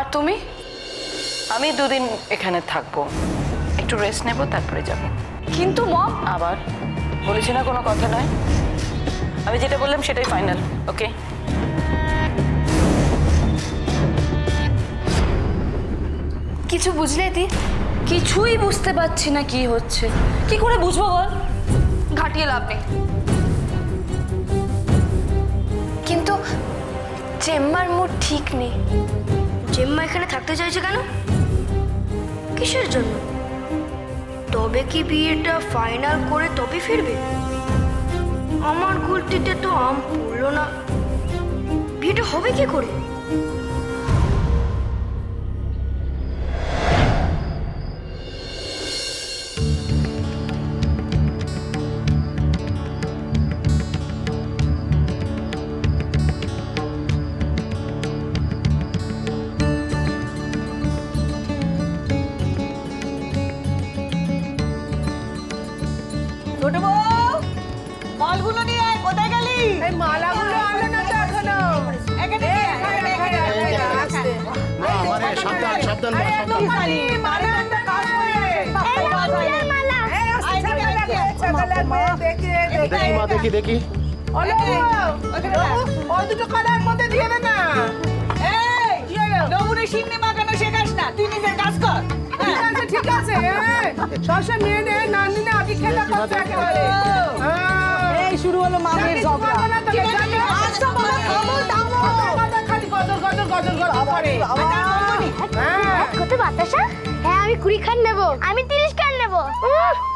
আর তুমি? আমি দুদিন এখানে থাকব। একটু রেস্ট নেব তারপরে যাব। কিন্তু মম আবার বলেছি না কোনো কথা নয়। আমি যেটা বললাম সেটাই ফাইনাল ওকে কিছু বুঝলে দি? কিছুই বুঝতে পারছি না কি হচ্ছে। কি করে বুঝব বল? ঘাটিয়ে লাভ নেই। কিন্তু চেম্বার মুড ঠিক নেই। চেম্মা এখানে থাকতে চাইছে কেন? কিসের জন্য? তবে কি বিয়েটা ফাইনাল করে তবে ফিরবে? আমার গুলতিতে তো আম পড়ল না। বিয়েটা হবে কি করে? দেখি মা দেখি দেখি ওলো, ওখানে রাখ। ওই দুটো কাদার মধ্যে দিয়ে দে না এই, কি হলো? মাখানো শেখাস না তুই নিজের কাজ কর ঠিক আছে ঠিক আছে হ্যাঁ সবসময় মেয়ে নানি না খেলা একেবারে হ্যাঁ। এই শুরু হলো মামের ঝগড়া তোমার না তোকে জানি। আচ্ছা বাবা থামো থামো খালি গজল গজল গজল গজল করে হ্যাঁ কত বাতাসা হ্যাঁ আমি কুড়ি খান নেব। আমি তিরিশ খান নেব।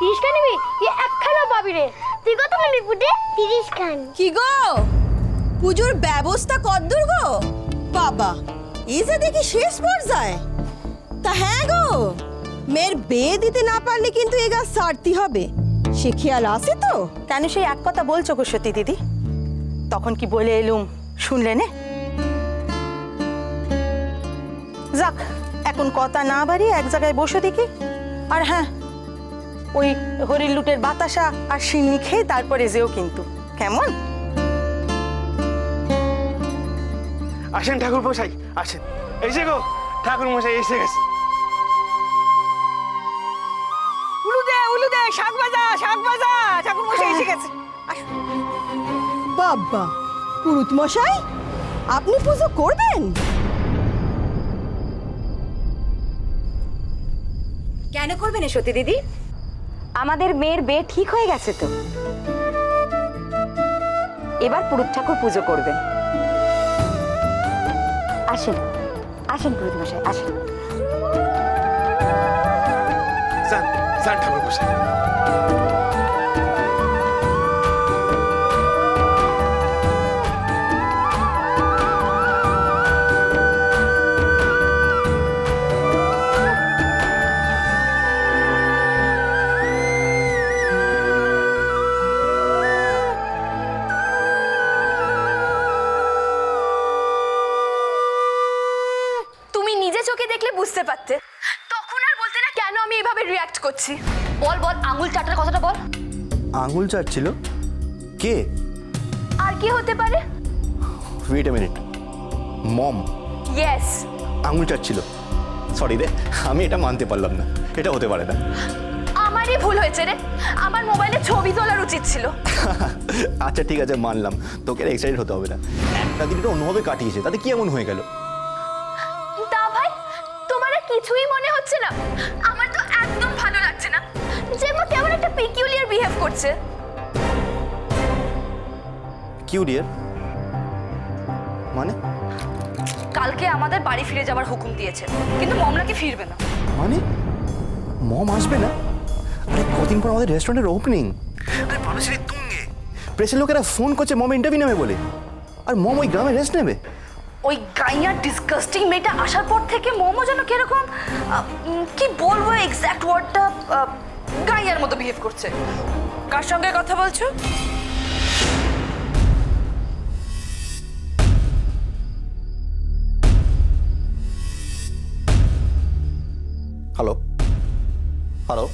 তিরিশ খান নিবি? তুই এক খানও পাবি রে। তুই কত নিবি পুটে? তিরিশ খান। কি গো? পুজোর ব্যবস্থা কদ্দূর গো? বাবা এই যে দেখি শেষ পর্যায়ে। তা হ্যাঁ গো মেয়ের বিয়ে দিতে না পারলে কিন্তু এ গাছ ছাড়তে হবে। সে খেয়াল আছে তো? কেন সেই এক কথা বলছো গো সতী দিদি? তখন কি বলে এলুম? শুনলে নে? যাক এখন কথা না বাড়িয়ে এক জায়গায় বসে দেখি। আর হ্যাঁ ওই হরির লুটের বাতাসা আর সিন্নি খেয়ে তারপরে যেও কিন্তু। কেমন? আসেন ঠাকুর মশাই আসেন। এই যে গো ঠাকুর মশাই এসে গেছে। উলু দে উলু দে শাক ভাজা শাক ভাজা ঠাকুর মশাই এসে গেছে। বাবা পুরুত মশাই আপনি পুজো করবেন? কেন করবে না সতী দিদি? আমাদের মেয়ের বিয়ে ঠিক হয়ে গেছে তো। এবার পুরুত ঠাকুর পুজো করবেন। আসেন আসেন পুরুত মশাই আসেন। যান যান ঠাকুর মশাই এভাবে রিয়াক্ট করছি? বল বল আঙুল চাটার কথাটা বল। আঙুল চাটছিল? কে? আর কি হতে পারে? Wait a minute mom. Yes আঙুল চাটছিল। সরি রে আমি এটা মানতে পারলাম না। এটা হতে পারে না। আমারই ভুল হয়েছে রে। আমার মোবাইলে ছবি তোলার উচিত ছিল। আচ্ছা ঠিক আছে মানলাম। তোকে এক্সাইটেড হতে হবে না। একটা দিনটা অন্যভাবে কাটিয়েছে তাতে কি এমন হয়ে গেল? তা ভাই তোমার কিছুই মনে হচ্ছে না। আমার পেকিউলিয়ার বিহেভ করছে। কিউ ডিয়ার মানে? কালকে আমাদের বাড়ি ফিরে যাওয়ার হুকুম দিয়েছে কিন্তু মমলাকে ফিরবে না। মানে? মম আসবে না? আরে কদিন পর আমাদের রেস্টুরেন্টের ওপেনিং আরে মানুষের তুঙ্গে। প্রেসের লোকেরা ফোন করছে মম ইন্টারভিউ নেবে বলে। আর মম ওই গ্রামে রেস্ট নেবে। ওই গাইয়া ডিসকাস্টিং মেয়েটা আসার পর থেকে মোমো যেন কীরকম কি বলব এক্স্যাক্ট ওয়ার্ডটা গাইয়ার মতো বিহেভ করছে। কার সঙ্গে কথা বলছো? হ্যালো হ্যালো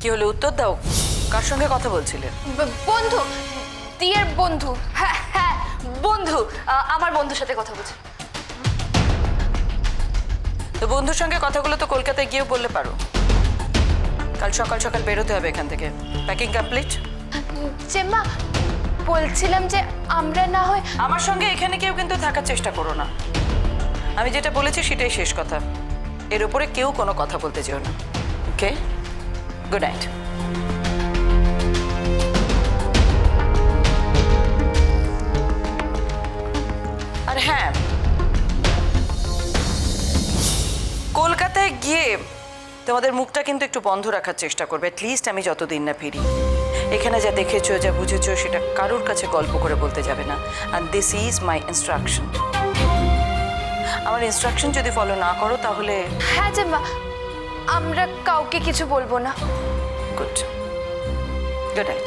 কি হলো? উত্তর দাও। কার সঙ্গে কথা বলছিলে? বন্ধু দিয়ের বন্ধু। হ্যাঁ বন্ধু আমার বন্ধুর সাথে কথা বলছি। তো বন্ধুর সঙ্গে কথাগুলো তো কলকাতায় গিয়েও বললে পারো। কাল সকাল সকাল বেরোতে হবে এখান থেকে। Packing complete? চেম্মা বলছিলাম যে আমরা না হয় আমার সঙ্গে এখানে কেউ কিন্তু থাকার চেষ্টা করো না। আমি যেটা বলেছি সেটাই শেষ কথা। এর উপরে কেউ কোনো কথা বলতে যেও না। ওকে গুড নাইট আর হ্যাঁ কলকাতায় গিয়ে তোমাদের মুখটা কিন্তু একটু বন্ধ রাখার চেষ্টা করবে। লিস্ট আমি যতদিন না ফিরি। এখানে যা দেখেছ যা বুঝেছ সেটা কারোর কাছে গল্প করে বলতে যাবে না। আর দিস ইজ মাই ইনস্ট্রাকশন আমার ইনস্ট্রাকশন যদি ফলো না করো তাহলে হ্যাঁ চেম্মা আমরা কাউকে কিছু বলব না। Good good night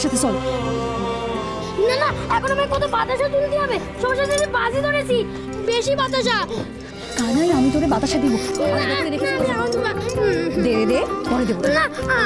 আমার সাথে চল। না না এখন আমি কত বাতাসা তুলতে হবে। সমস্যা আমি বাজি ধরেছি। বেশি বাতাসা। কানাই আমি তোরে বাতাসা দিব। দে দে দে পরে দেবো। না মা।